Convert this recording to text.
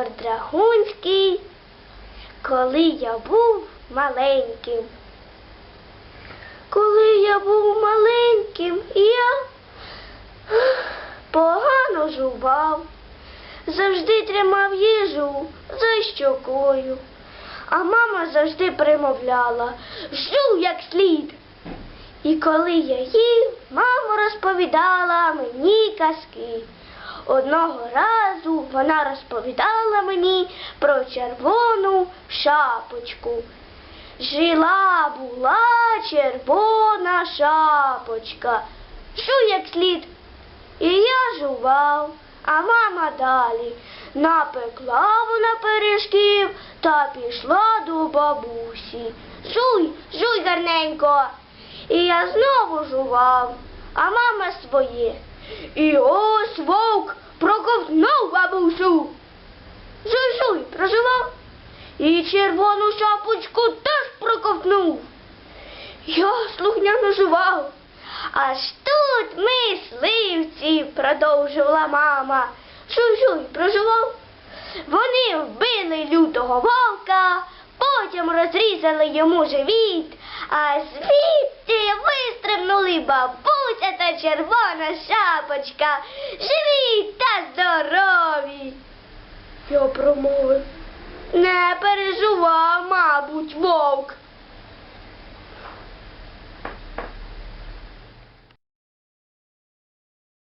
Віктор Драгунський, коли я був маленьким. Коли я був маленьким, я погано жував, завжди тримав їжу за щокою, а мама завжди примовляла жув як слід. І коли я їв, мама розповідала мені казки. Одного разу вона розповідала мені про червону шапочку. Жила була червона шапочка. Жув як слід. І я жував, а мама далі. Напекла вона пиріжків та пішла до бабусі. Жуй, жуй гарненько. І я знову жував, а мама своє. І ось вовк проковтнув бабусю. Жуй, жуй, проживав. І червону шапочку теж проковтнув. Я слухняно жував. Аж тут мисливці, продовжувала мама. Жуй-жуй, проживав. Вони вбили лютого вовка, потім розрізали йому живіт, а звідти вистрибнули бабуся та червона шапочка, живі та здорові. Я промовив. Не переживав, мабуть.